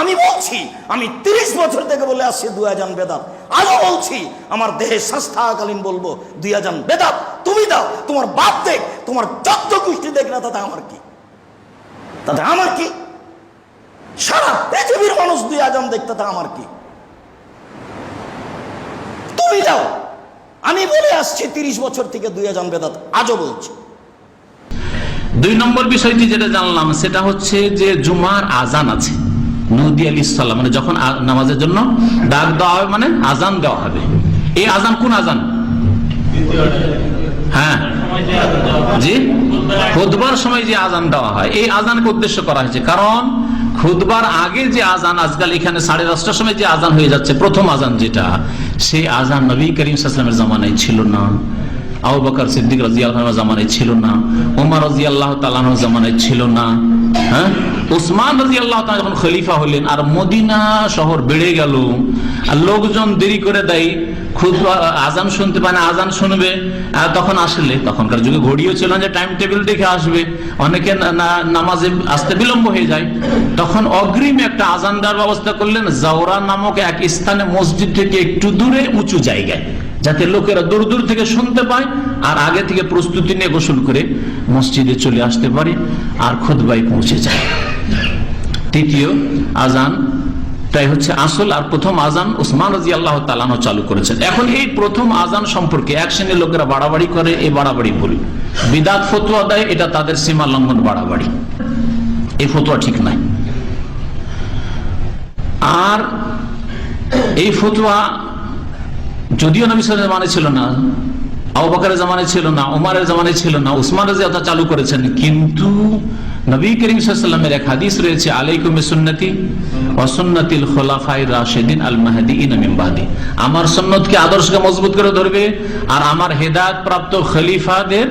আমি বলছি, আমি তিরিশ বছর থেকে বলে আসছি দুই আজান বেদাত। আজও বলছি, আমার দেহে স্বাস্থ্যকালীন বলব, দুই আজান বেদাত, তুমি দাও, তোমার বাপ দেখ, তোমার যত গোষ্ঠী দেখ না, তাতে আমার কি? তাতে আমার কি? সারা পৃথিবীর মানুষ দুই আজান দেখ, তাতে আমার কি? তুমি দাও। আমি বলে আসছি তিরিশ বছর থেকে দুই আজান বেদাত, আজও বলছি। দুই নম্বর বিষয়টি যেটা জানলাম, সেটা হচ্ছে যে জুমার আজান আছে। নদী আলী সাল্লাম মানে যখন নামাজের জন্য ডাক দেওয়া হবে মানে আজান দেওয়া হবে। এই আজান কোন আজান? হ্যাঁ। জি? খুদবার সময় যে আজান দেওয়া হয়, এই আজানকে উদ্দেশ্য করা হয়েছে। কারণ খুদবার আগে যে আজান, আজকাল এখানে সাড়ে দশটার সময় যে আজান হয়ে যাচ্ছে, প্রথম আজান যেটা, সেই আজান নবী করিম সাল্লামের জামানায় ছিল না। আবু বকর সিদ্দিক রাজি আল্লাহর জামানায় ছিল না ওমর রাজি আল্লাহ তালানোর জামানায় ছিল না হ্যাঁ? উসমান রাজি আল্লাহ তাআলা যখন খলিফা হলেন আর মদিনা শহর বেড়ে গেল, আর লোকজন দেরি করে দেয় খুদ আজান শুনতে পায় না আজান শুনবে তখন আসলে, তখনকার যুগে ঘড়িও ছিল যে টাইম টেবিল দেখে আসবে, অনেকে নামাজে আসতে বিলম্ব হয়ে যায়। তখন অগ্রিম একটা আজান দেওয়ার ব্যবস্থা করলেন, জাওরা নামক এক স্থানে মসজিদ থেকে একটু দূরে উঁচু জায়গায়। যাতে লোকেরা দূর দূর থেকে শুনতে পায় আর আগে থেকে প্রস্তুতি নিয়ে গোসল করে মসজিদে চলে আসতে পারে আর খুদবাই পৌঁছে যায়। তৃতীয় আজান, তাই হচ্ছে আসল আর প্রথম আজান উসমান রাজি আল্লাহ তালানো চালু করেছেন। এখন এই প্রথম আজান সম্পর্কে এক শ্রেণির লোকেরা বাড়াবাড়ি করে এই বাড়াবাড়ি ভুল। বিদাত ফতুয়া দেয়, এটা তাদের সীমা লঙ্ঘন বাড়াবাড়ি। এই ফতুয়া ঠিক নাই। আর এই ফতুয়া যদিও নবী সালের জামানে ছিল না, আবু বকরের জামানে ছিল না, উমারের জামানে ছিল না, উসমান রাজি আল্লাহ চালু করেছেন, কিন্তু নবী করিম সাল্লামের এক হাদিস রয়েছে, আলাইকুম সুন্নতি অসুন্নতিল খোলাফাই রাশেদিন আল মাহাদি ইনামিম বাদি। আমার সুন্নতকে আদর্শকে মজবুত করে ধরবে আর আমার হেদায়ত প্রাপ্ত খলিফাদের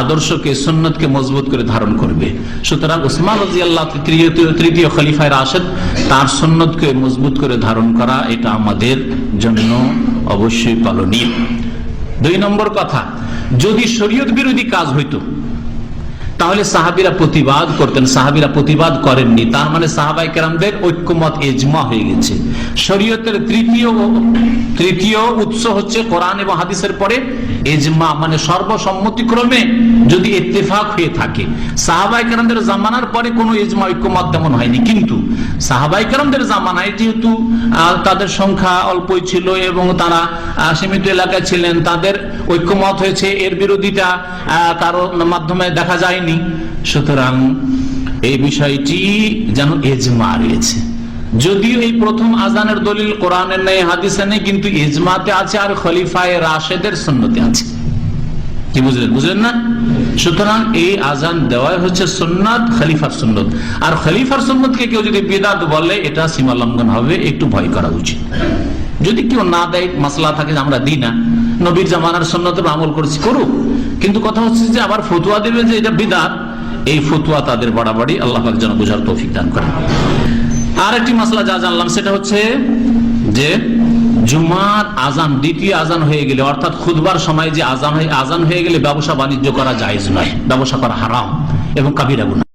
আদর্শকে, সুন্নতকে মজবুত করে ধারণ করবে। সুতরাং উসমান রাজি তৃতীয় তৃতীয় খলিফায় রাশেদ, তার সুন্নতকে মজবুত করে ধারণ করা এটা আমাদের জন্য অবশ্যই পালনীয়। দুই নম্বর কথা যদি শরীয়ত বিরোধী কাজ হইতো তাহলে সাহাবিরা প্রতিবাদ করতেন, সাহাবিরা প্রতিবাদ করেননি। তার মানে সাহাবাই কেরামদের ঐক্যমত এজমা হয়ে গেছে। শরীয়তের তৃতীয় তৃতীয় উৎস হচ্ছে কোরআন এবং হাদিসের পরে এজমা মানে সর্বসম্মতিক্রমে যদি ইত্তেফাক হয়ে থাকে। সাহাবাই কেরামদের জামানার পরে কোনো এজমা, ঐক্যমত তেমন হয়নি। কিন্তু সাহাবাই কেরামদের জামানায় যেহেতু তাদের সংখ্যা অল্পই ছিল এবং তারা সীমিত এলাকায় ছিলেন, তাদের ঐক্যমত হয়েছে, এর বিরোধিতা কারও মাধ্যমে দেখা যায়নি। সুতরাং এই বিষয়টি যেন এজমা রয়েছে। যদিও এই প্রথম আজানের দলিল কোরআনের নেই হাদিসে নেই কিন্তু এজমাতে আছে আর খলিফায় রাশেদের সুন্নতে আছে। কি বুঝলেন? বুঝলেন না? সুতরাং এই আজান দেওয়াই হচ্ছে সুন্নাত, খলিফার সুন্নত। আর খলিফার সুন্নতকে কেউ যদি বিদাত বলে, এটা সীমা লঙ্ঘন হবে, একটু ভয় করা উচিত। যদি কেউ না দেয়, মাসলা থাকে আমরা দিই না। নবীর জামানার সন্ন্যতের আমল করেছি, করুক। কিন্তু কথা হচ্ছে যে আবার ফতুয়া দেবে যে এটা বিদাত। এই ফতুয়া তাদের বাড়াবাড়ি আল্লাহ যেন বোঝার তৌফিক দান করেন। আর একটি মাসলা যা জানলাম, সেটা হচ্ছে যে জুমার আজান দ্বিতীয় আজান হয়ে গেলে, অর্থাৎ খুদবার সময় যে আজান হয়ে আজান হয়ে গেলে ব্যবসা বাণিজ্য করা জায়েজ নয়। ব্যবসা করা হারাম এবং কাবিরা গুনাহ।